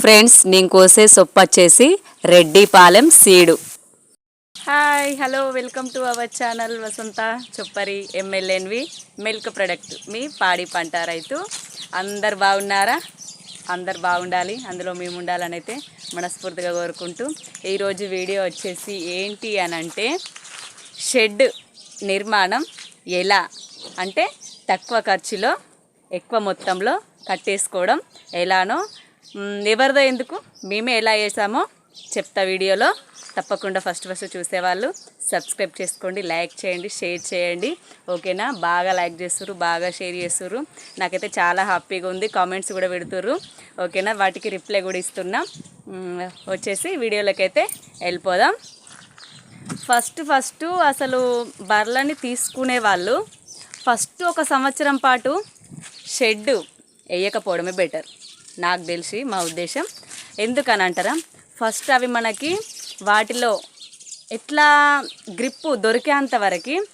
Friends నేను కోసే సొప్పు వచ్చేసి Reddipalem seed. Hi hello welcome to our channel Vasantha Choppari ఎమ్మెల్యేన్వి. మిల్క్ ప్రొడక్ట్ మీ పాడి పంట రైతు. అందరు బాగున్నారా? అందరు బాగుండాలి అందులో మేము ఉండాలని అయితే మనస్ఫూర్తిగా కోరుకుంటూ ఈరోజు వీడియో వచ్చేసి ఏంటి అని అంటే షెడ్ నిర్మాణం ఎలా అంటే తక్కువ ఖర్చులో ఎక్కువ మొత్తంలో కట్టేసుకోవడం ఎలానో ఎవరిదో ఎందుకు? మేమే ఎలా చేసామో చెప్తా వీడియోలో. తప్పకుండా ఫస్ట్ ఫస్ట్ చూసేవాళ్ళు. సబ్స్క్రైబ్ చేసుకోండి లైక్ చేయండి షేర్ చేయండి. ఓకేనా? బాగా లైక్ చేస్తుర్రు బాగా షేర్ చేస్తుర్రు. నాకైతే చాలా హ్యాపీగా ఉంది. కామెంట్స్ కూడా పెడుతుర్రు. ఓకేనా? వాటికి రిప్లై కూడా ఇస్తున్నా. వచ్చేసి వీడియోలోకైతే వెళ్ళిపోదాం. ఫస్ట్ ఫస్ట్ అసలు బర్రెలని తీసుకునే వాళ్ళు ఫస్ట్ ఒక సంవత్సరం పాటు షెడ్ వేయకపోవడమే బెటర్ నాకు తెలిసి మా ఉద్దేశం. ఎందుకని అంటారా? ఫస్ట్ అవి మనకి వాటిలో ఎట్లా గ్రిప్పు దొరికేంత వరకు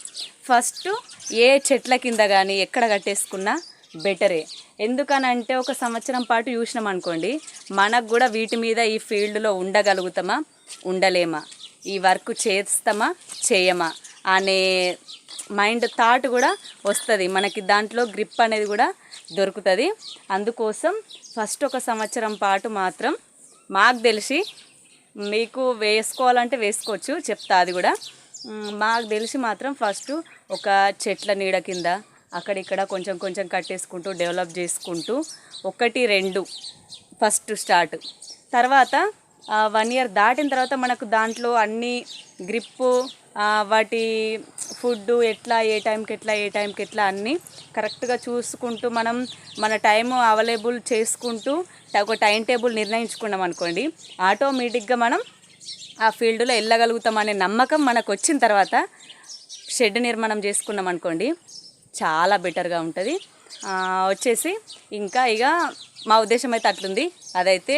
ఫస్ట్ ఏ చెట్ల కింద కానీ ఎక్కడ కట్టేసుకున్నా బెటరే. ఎందుకనంటే ఒక సంవత్సరం పాటు చూసినాం అనుకోండి మనకు కూడా వీటి మీద ఈ ఫీల్డ్లో ఉండగలుగుతామా? ఉండలేమా? ఈ వర్క్ చేస్తామా? చేయమా? అనే మైండ్ థాట్ కూడా వస్తుంది. మనకి దాంట్లో గ్రిప్ అనేది కూడా దొరుకుతుంది. అందుకోసం ఫస్ట్ ఒక సంవత్సరం పాటు మాత్రం మాకు తెలిసి మీకు వేసుకోవాలంటే వేసుకోవచ్చు చెప్తా అది కూడా. మాకు తెలిసి మాత్రం ఫస్ట్ ఒక చెట్ల నీడ కింద అక్కడిక్కడ కొంచెం కొంచెం కట్టేసుకుంటూ డెవలప్ చేసుకుంటూ ఒకటి రెండు ఫస్ట్ స్టార్ట్. తర్వాత వన్ ఇయర్ దాటిన తర్వాత మనకు దాంట్లో అన్ని గ్రిప్పు వాటి ఫుడ్ ఎట్లా ఏ టైంకి ఎట్లా ఏ టైంకి ఎట్లా అన్నీ కరెక్ట్గా చూసుకుంటూ మనం మన టైం అవైలబుల్ చేసుకుంటూ ఒక టైం టేబుల్ నిర్ణయించుకున్నాం అనుకోండి ఆటోమేటిక్గా మనం ఆ ఫీల్డ్లో వెళ్ళగలుగుతాం అనే నమ్మకం మనకు వచ్చిన తర్వాత షెడ్ నిర్మాణం చేసుకున్నాం అనుకోండి చాలా బెటర్గా ఉంటుంది. వచ్చేసి ఇంకా ఇక మా ఉద్దేశం అయితే అట్లుంది. అదైతే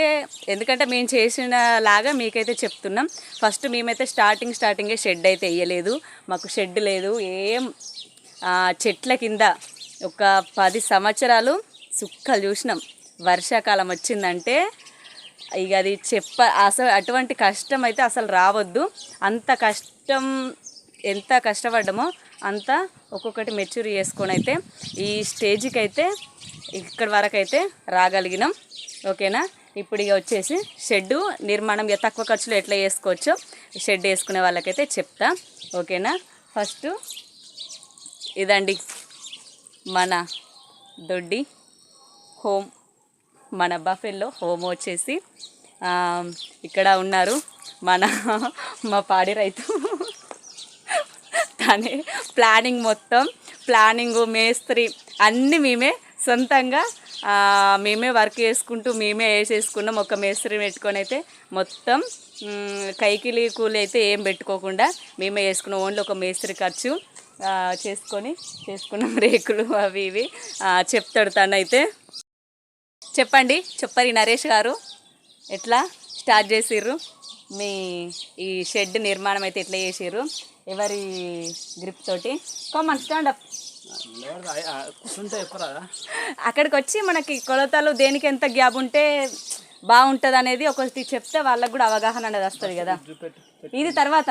ఎందుకంటే మేము చేసిన లాగా మీకైతే చెప్తున్నాం. ఫస్ట్ మేమైతే స్టార్టింగ్ స్టార్టింగే షెడ్ అయితే వేయలేదు. మాకు షెడ్ లేదు. ఏం చెట్ల కింద ఒక పది సంవత్సరాలు సుక్కలు చూసినాం. వర్షాకాలం వచ్చిందంటే ఇక అది చెప్ప అసలు అటువంటి కష్టం అయితే అసలు రావద్దు. అంత కష్టం ఎంత కష్టపడ్డామో అంత ఒక్కొక్కటి మెచ్యూర్ చేసుకొని అయితే ఈ స్టేజ్కి అయితే ఇక్కడి వరకు అయితే రాగలిగినాం. ఓకేనా? ఇప్పుడు ఇక వచ్చేసి షెడ్డు నిర్మాణం తక్కువ ఖర్చులో ఎట్లా వేసుకోవచ్చో షెడ్ వేసుకునే వాళ్ళకైతే చెప్తా. ఓకేనా? ఫస్ట్ ఇదండి మన దొడ్డి హోమ్ మన బఫెల్లో హోమ్ వచ్చేసి ఇక్కడ ఉన్నారు మన మా పాడి రైతు. తనే ప్లానింగ్ మొత్తం ప్లానింగ్ మేస్త్రి అన్నీ మేమే సొంతంగా మేమే వర్క్ చేసుకుంటూ మేమే వేసేసుకున్నాం. ఒక మేస్త్రి పెట్టుకొని అయితే మొత్తం కైకిలి కూలి అయితే ఏం పెట్టుకోకుండా మేమే వేసుకున్నాం. ఓన్లీ ఒక మేస్త్రి ఖర్చు చేసుకొని చేసుకున్నాం. రేకులు అవి ఇవి చెప్తాడు తనైతే చెప్పండి చెప్పరి నరేష్ గారు. ఎట్లా స్టార్ట్ చేసిర్రు? మీ ఈ షెడ్ నిర్మాణం అయితే ఎట్లా చేసిర్రు? ఎవరి గ్రిప్ తోటి? కామన్ స్టాండ్ అప్ అక్కడికి వచ్చి మనకి కొలతలు దేనికి ఎంత గ్యాప్ ఉంటే బాగుంటుంది అనేది ఒకటి చెప్తే వాళ్ళకి కూడా అవగాహన అనేది వస్తుంది కదా. ఇది తర్వాత.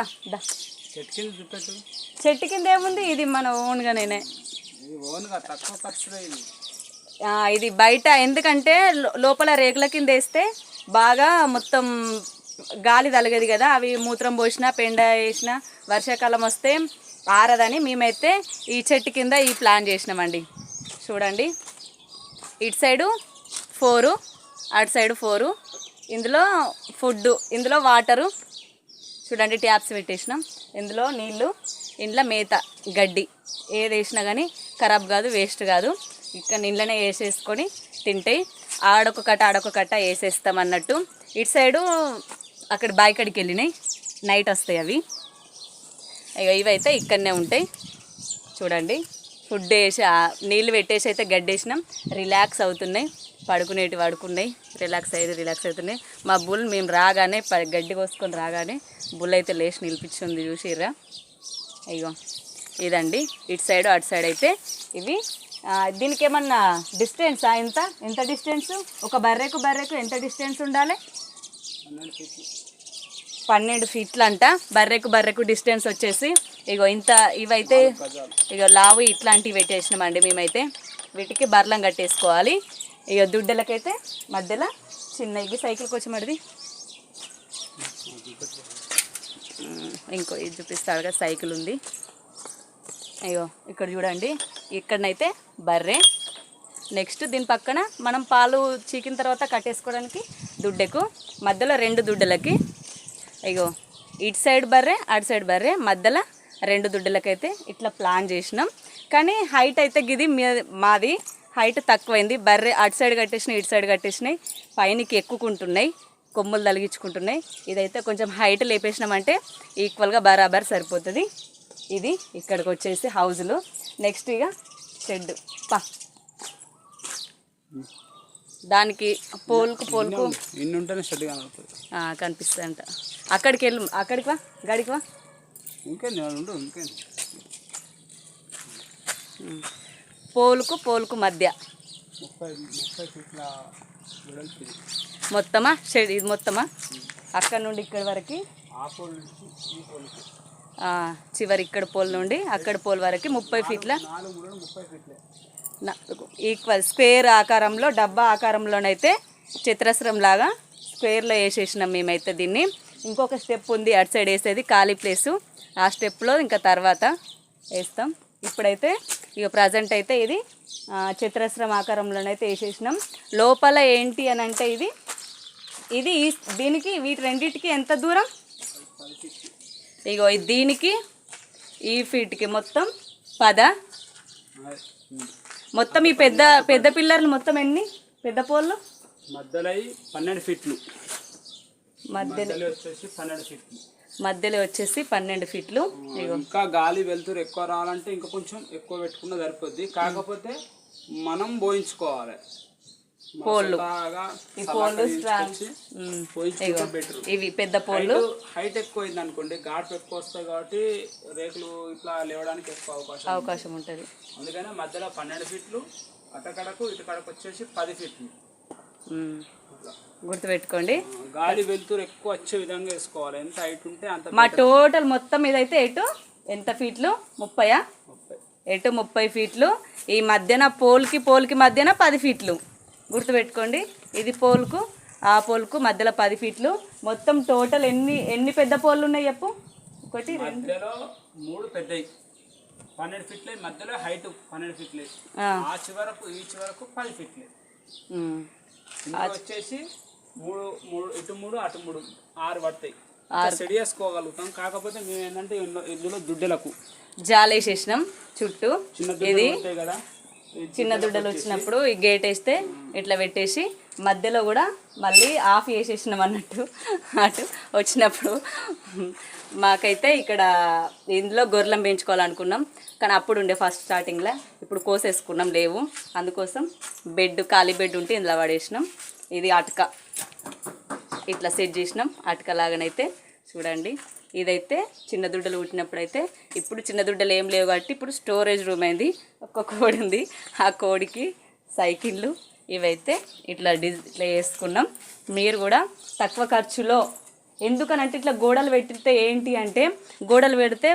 చెట్టు కింద ఏముంది? ఇది మన ఓన్గా నేనే ఇది. బయట ఎందుకంటే లోపల రేకుల కింద వేస్తే బాగా మొత్తం గాలి తలగదు కదా అవి మూత్రం పోసినా పెండ వేసినా వర్షాకాలం వస్తే ఆరదని మేమైతే ఈ చెట్టు కింద ఈ ప్లాన్ చేసినామండి. చూడండి. ఇటు సైడు ఫోరు అటు సైడు ఫోరు. ఇందులో ఫుడ్ ఇందులో వాటరు. చూడండి ట్యాప్స్ పెట్టేసినాం. ఇందులో నీళ్ళు ఇంట్లో మేత గడ్డి. ఏది వేసినా కానీ ఖరాబ్ కాదు వేస్ట్ కాదు. ఇక్కడ నీళ్ళనే వేసేసుకొని తింటాయి ఆడొక కట్ట ఆడొక కట్ట వేసేస్తాం అన్నట్టు ఇటు సైడు అక్కడ బాయికడికి వెళ్ళినాయి. నైట్ వస్తాయి అవి. ఇవైతే ఇక్కడనే ఉంటాయి. చూడండి. ఫుడ్ వేసి నీళ్ళు పెట్టేసి అయితే గడ్డేసినాం. రిలాక్స్ అవుతున్నాయి. పడుకునేటి పడుకున్నాయి. రిలాక్స్ అయితే రిలాక్స్ అవుతున్నాయి. మా బుల్ మేము రాగానే ప- గడ్డి కోసుకొని రాగానే బుల్ అయితే లేచి నిలిపించింది చూసిర్రా? అయ్యో ఇదండి. ఇటు సైడ్ అటు సైడ్ అయితే ఇవి. దీనికి ఏమన్నా డిస్టెన్సా ఎంత ఎంత డిస్టెన్స్ ఒక బర్రెకు బర్రెకు ఎంత డిస్టెన్స్ ఉండాలి? పన్నెండు ఫీట్లు అంట బర్రెకు బర్రెకు డిస్టెన్స్ వచ్చేసి ఇగో ఇంత ఇవైతే ఇగో లావు ఇట్లాంటివి పెట్టేసినామండి మేమైతే. వీటికి బర్లం కట్టేసుకోవాలి. ఇక దుడ్డలకైతే మధ్యలో చిన్న ఇవి సైకిల్కి వచ్చి ఇంకో ఇది చూపిస్తాడు కదా సైకిల్ ఉంది. అయ్యో ఇక్కడ చూడండి ఇక్కడనైతే బర్రె. నెక్స్ట్ దీని పక్కన మనం పాలు చీకిన తర్వాత కట్టేసుకోవడానికి దుడ్డెకు మధ్యలో రెండు దుడ్డలకి. ఇగో ఇటు సైడ్ బర్రె అటు సైడ్ బర్రె మధ్యలో రెండు దుడ్డలకైతే ఇట్లా ప్లాన్ చేసినాం. కానీ హైట్ అయితే గిది మాది హైట్ తక్కువైంది. బర్రె అటు సైడ్ కట్టేసినాయి ఇటు సైడ్ కట్టేసినాయి. పైనకి ఎక్కుకుంటున్నాయి కొమ్ములు తలిగించుకుంటున్నాయి. ఇదైతే కొంచెం హైట్ లేపేసినామంటే ఈక్వల్గా బరాబర్ సరిపోతుంది. ఇది ఇక్కడికి వచ్చేసి హౌజులు. నెక్స్ట్ ఇక షెడ్ పా. దానికి పోల్కు పోల్కు ఇన్ని ఉంటేనే షెడ్ కనబడుతుంది. ఆ, కనిపిస్తుందంట అక్కడికి వెళ్ళు అక్కడికి వా గడికి వా. ఇంకేంది ఉండు ఇంకేంది? పోల్కు పోల్కు మధ్య. మొత్తమా? షెడ్ ఇది మొత్తమా? అక్కడ నుండి ఇక్కడి వరకు? చివరి ఇక్కడ పోల్ నుండి అక్కడ పోల్ వరకు ముప్పై ఫీట్ల. నాలుగు ఈక్వల్ స్క్వేర్ ఆకారంలో డబ్బా ఆకారంలోనైతే చిత్రస్రం లాగా స్క్వేర్లో వేసేసినాం మేమైతే దీన్ని. ఇంకొక స్టెప్ ఉంది అటు సైడ్ వేసేది ఖాళీ ప్లేసు ఆ స్టెప్లో ఇంకా తర్వాత వేస్తాం. ఇప్పుడైతే ఇక ప్రజెంట్ అయితే ఇది చిత్రస్రం ఆకారంలోనైతే వేసేసినాం. లోపల ఏంటి అని అంటే ఇది ఇది ఈ- దీనికి వీటి రెండింటికి ఎంత దూరం? ఇగో ఇది దీనికి ఈ ఫీట్కి మొత్తం పద. మొత్తం ఈ పెద్ద పెద్ద పిల్లర్లు మొత్తం ఎన్ని? పెద్ద పోళ్ళు మధ్యలో పన్నెండు ఫీట్లు. మధ్యలో. వచ్చేసి పన్నెండు ఫీట్లు. మధ్యలో వచ్చేసి పన్నెండు ఫీట్లు. ఇంకా గాలి వెళ్తురు ఎక్కువ రావాలంటే ఇంకా కొంచెం ఎక్కువ పెట్టుకున్న సరిపోద్ది. కాకపోతే మనం పోయించుకోవాలి పోళ్ళు. ఈ పోళ్ళు స్ట్రాంగ్. ఇవి పెద్ద పోళ్ళు. హైట్ ఎక్కువ అయింది అనుకోండి ఘాటు ఎక్కువ వస్తాయి కాబట్టి రేకులు ఇట్లా లేవడానికి ఎక్కువ అవకాశం. అవకాశం ఉంటుంది. అందుకనే మధ్యలో పన్నెండు ఫీట్లు అటకడకు ఇటుకడకు వచ్చేసి పది ఫీట్లు. గుర్తుపెట్టుకోండి. గాలి వెళ్తురు ఎక్కువ వచ్చే విధంగా వేసుకోవాలి. ఎంత హైట్ ఉంటే అంత మా టోటల్ మొత్తం ఇదైతే ఎటు? ఎంత ఫీట్లు? ముప్పయా? ముప్పై. ఎటు ముప్పై ఫీట్లు? ఈ మధ్యన పోల్కి పోల్కి మధ్యన పది ఫీట్లు. గుర్తుపెట్టుకోండి. ఇది పోల్కు ఆ పోల్కు మధ్యలో పది ఫీట్లు. మొత్తం టోటల్ ఎన్ని ఎన్ని పెద్ద పోళ్ళు ఉన్నాయి చెప్పు? ఒకటి రెండు. మూడు పెద్దవి పన్నెండు ఫీట్లే మధ్యలో హైట్ పన్నెండు ఫీట్లే. ఆ. చివరకు ఈ చివరకు పది ఫీట్లే. వచ్చేసి మూడు మూడు ఇటు మూడు అటు మూడు ఆరు పడతాయి. సెడి చేసుకోగలుగుతాం. కాకపోతే మేము ఏంటంటే ఇందులో- దుడ్డలకు. జాలేసేసినాం చుట్టూ. ఇది కదా. చిన్న దుడ్డలు వచ్చినప్పుడు ఈ గేట్ వేస్తే ఇట్లా పెట్టేసి మధ్యలో కూడా మళ్ళీ ఆఫ్ చేసేసినాం అన్నట్టు. అటు వచ్చినప్పుడు. మాకైతే ఇక్కడ ఇందులో గొర్రెలం పెంచుకోవాలనుకున్నాం. కానీ అప్పుడు ఉండే ఫస్ట్ స్టార్టింగ్లో ఇప్పుడు కోసేసుకున్నాం లేవు. అందుకోసం బెడ్ ఖాళీ బెడ్ ఉంటే ఇందులో పడేసినాం. ఇది అటక. ఇట్లా సెట్ చేసినాం. అటక లాగానైతే చూడండి. ఇదైతే చిన్న దుడ్డలు పుట్టినప్పుడు అయితే ఇప్పుడు చిన్న దుడ్డలు ఏం లేవు కాబట్టి ఇప్పుడు స్టోరేజ్ రూమ్ అయింది. ఒక కోడి ఉంది. ఆ కోడికి సైకిళ్ళు ఇవైతే ఇట్లా డిజ్ ఇట్లా వేసుకున్నాం మీరు కూడా తక్కువ ఖర్చులో ఎందుకనంటే ఇట్లా గోడలు పెట్టితే ఏంటి అంటే గోడలు పెడితే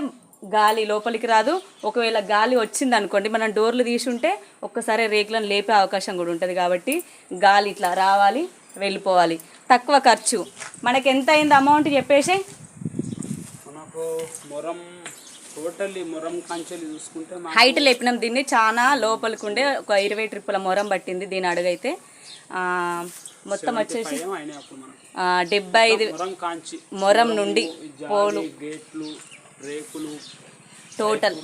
గాలి లోపలికి రాదు. ఒకవేళ గాలి వచ్చింది అనుకోండి మనం డోర్లు తీసుంటే ఒక్కసారి రేకులను లేపే అవకాశం కూడా ఉంటుంది కాబట్టి గాలి ఇట్లా రావాలి వెళ్ళిపోవాలి. తక్కువ ఖర్చు. మనకి ఎంత అయింది అమౌంట్ చెప్పేసి మనకు మొరం టోటల్లీ మొరం కంచెలు చూసుకుంటే మాకు హైట్ లేపినాం దీన్ని. చాలా లోపలికి ఉండే ఒక ఇరవై ట్రిప్పుల మొరం పట్టింది దీని అడుగైతే. మొత్తం వచ్చేసి డెబ్బై ఐదు మొరం నుండి జాలి, గేట్లు రేకులు టోటల్.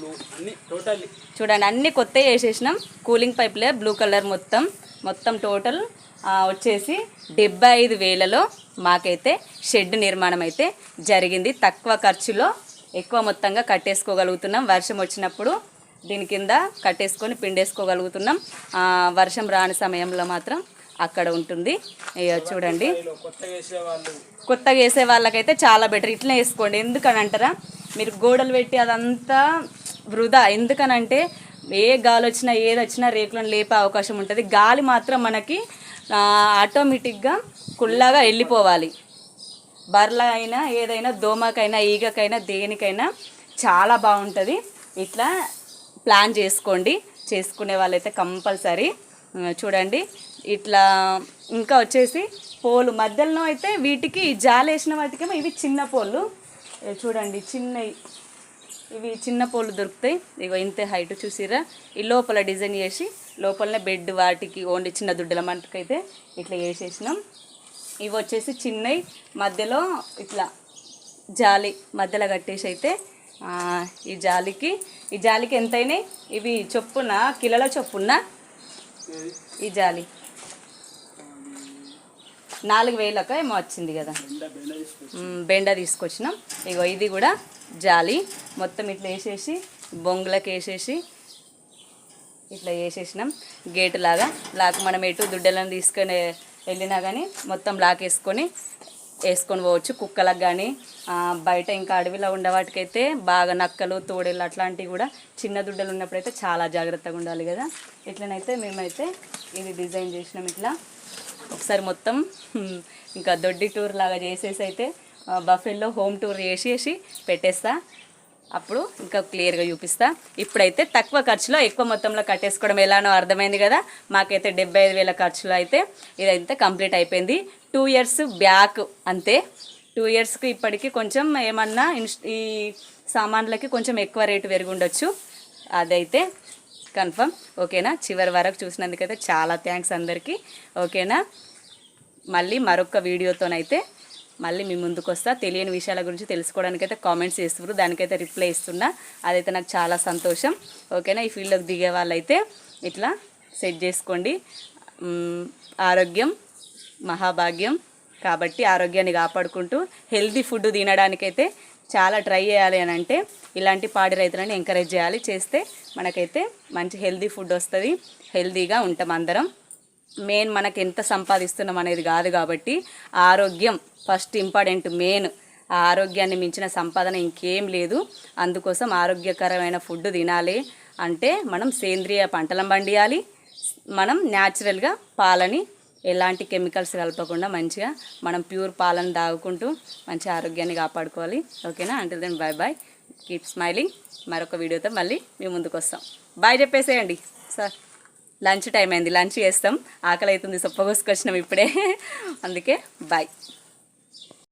పూలు చూడండి అన్ని కొత్త వేసేసినాం కూలింగ్ పైప్లే బ్లూ కలర్ మొత్తం. మొత్తం టోటల్. వచ్చేసి డెబ్బై ఐదు వేలలో మాకైతే షెడ్ నిర్మాణం అయితే జరిగింది. తక్కువ ఖర్చులో ఎక్కువ మొత్తంగా కట్టేసుకోగలుగుతున్నాం. వర్షం వచ్చినప్పుడు దీని కింద కట్టేసుకొని పిండేసుకోగలుగుతున్నాం. వర్షం రాని సమయంలో మాత్రం అక్కడ ఉంటుంది. చూడండి. కొత్తగా వేసే వాళ్ళకైతే చాలా బెటర్. ఇట్లా వేసుకోండి. ఎందుకనంటారా మీరు గోడలు పెట్టి అదంతా వృధా. ఎందుకనంటే ఏ గాలి వచ్చినా ఏది వచ్చినా రేకులను లేపే అవకాశం ఉంటుంది. గాలి మాత్రం మనకి ఆటోమేటిక్గా కుళ్ళగా వెళ్ళిపోవాలి. బర్ల అయినా ఏదైనా దోమకైనా ఈగకైనా దేనికైనా చాలా బాగుంటుంది. ఇట్లా ప్లాన్ చేసుకోండి. చేసుకునే వాళ్ళైతే కంపల్సరీ. చూడండి. ఇట్లా ఇంకా వచ్చేసి పోలు. మధ్యలో అయితే వీటికి జాలేసిన వాటికేమో ఇవి చిన్న పోలు చూడండి. చిన్నవి ఇవి చిన్న పోలు దొరుకుతాయి. ఇగో ఇంతే హైట్ చూసిరా ఈ లోపల డిజైన్ చేసి లోపలనే బెడ్ వాటికి ఓన్లీ చిన్న దుడ్డల మంటకైతే ఇట్లా వేసేసినాం ఇవి వచ్చేసి చిన్నవి మధ్యలో ఇట్లా జాలి మధ్యలో కట్టేసి అయితే ఈ జాలికి ఈ జాలికి ఎంతైనాయి? ఇవి చొప్పున కిలోల చొప్పున? ఈ జాలి. నాలుగు వేలక ఏమో వచ్చింది కదా. బెండ తీసుకొచ్చినాం. ఇగో ఇది కూడా జాలి. మొత్తం ఇట్లా వేసేసి బొంగులకు వేసేసి ఇట్లా వేసేసినాం. గేటు లాగా. లాక్ మనం ఎటు దుడ్డలను తీసుకొని వెళ్ళినా కానీ మొత్తం లాక్ వేసుకొని వేసుకొని పోవచ్చు. కుక్కలకు కానీ బయట ఇంకా అడవిలో ఉండేవాటికైతే బాగా నక్కలు తోడేలు అట్లాంటివి కూడా చిన్న దుడ్డలు ఉన్నప్పుడైతే చాలా జాగ్రత్తగా ఉండాలి కదా. ఇట్లనైతే మేమైతే ఇది డిజైన్ చేసినాం ఇట్లా. ఒకసారి మొత్తం ఇంకా దొడ్డి టూర్ లాగా చేసేసి అయితే బఫెల్లో హోమ్ టూర్ చేసేసి పెట్టేస్తా. అప్పుడు ఇంకా క్లియర్గా చూపిస్తా. ఇప్పుడైతే తక్కువ ఖర్చులో ఎక్కువ మొత్తంలో కట్టేసుకోవడం ఎలానో అర్థమైంది కదా. మాకైతే డెబ్బై ఐదు వేల ఖర్చులో అయితే ఇదైతే కంప్లీట్ అయిపోయింది. టూ ఇయర్స్ బ్యాక్ అంతే. టూ ఇయర్స్కి ఇప్పటికి కొంచెం ఏమన్నా ఇన్స్ ఈ సామాన్లకి కొంచెం ఎక్కువ రేటు పెరిగి ఉండొచ్చు. అదైతే కన్ఫర్మ్ ఓకేనా చివరి వరకు చూసినందుకైతే చాలా థ్యాంక్స్ అందరికీ. ఓకేనా మళ్ళీ మరొక వీడియోతోనైతే మళ్ళీ మీ ముందుకు వస్తా. తెలియని విషయాల గురించి తెలుసుకోవడానికైతే కామెంట్స్ చేస్తున్నారు. దానికైతే రిప్లై ఇస్తున్నా. అదైతే నాకు చాలా సంతోషం. ఓకేనా ఈ ఫీల్డ్లోకి దిగే వాళ్ళైతే ఇట్లా సెట్ చేసుకోండి. ఆరోగ్యం మహాభాగ్యం. కాబట్టి ఆరోగ్యాన్ని కాపాడుకుంటూ హెల్తీ ఫుడ్ తినడానికైతే చాలా ట్రై చేయాలి అని అంటే ఇలాంటి పాడి రైతులను ఎంకరేజ్ చేయాలి. చేస్తే మనకైతే మంచి హెల్దీ ఫుడ్ వస్తుంది. హెల్దీగా ఉంటాం అందరం. మెయిన్ మనకి ఎంత సంపాదిస్తున్నాం అనేది కాదు కాబట్టి ఆరోగ్యం ఫస్ట్ ఇంపార్టెంట్ మెయిన్ ఆ ఆరోగ్యాన్ని మించిన సంపాదన ఇంకేం లేదు. అందుకోసం ఆరోగ్యకరమైన ఫుడ్ తినాలి. అంటే మనం సేంద్రియ పంటలను పండియాలి. మనం న్యాచురల్గా పాలని ఎలాంటి కెమికల్స్ కలపకుండా మంచిగా మనం ప్యూర్ పాలను తాగుకుంటూ మంచి ఆరోగ్యాన్ని కాపాడుకోవాలి. ఓకేనా? అంటే then bye bye keep smiling మరొక వీడియోతో మళ్ళీ మేము ముందుకు వస్తాం. బాయ్ చెప్పేసేయండి. సార్ లంచ్ టైం అయింది. లంచ్ చేస్తాం. ఆకలి అవుతుంది సొప్ప కోసుకొచ్చినాం ఇప్పుడే. అందుకే బాయ్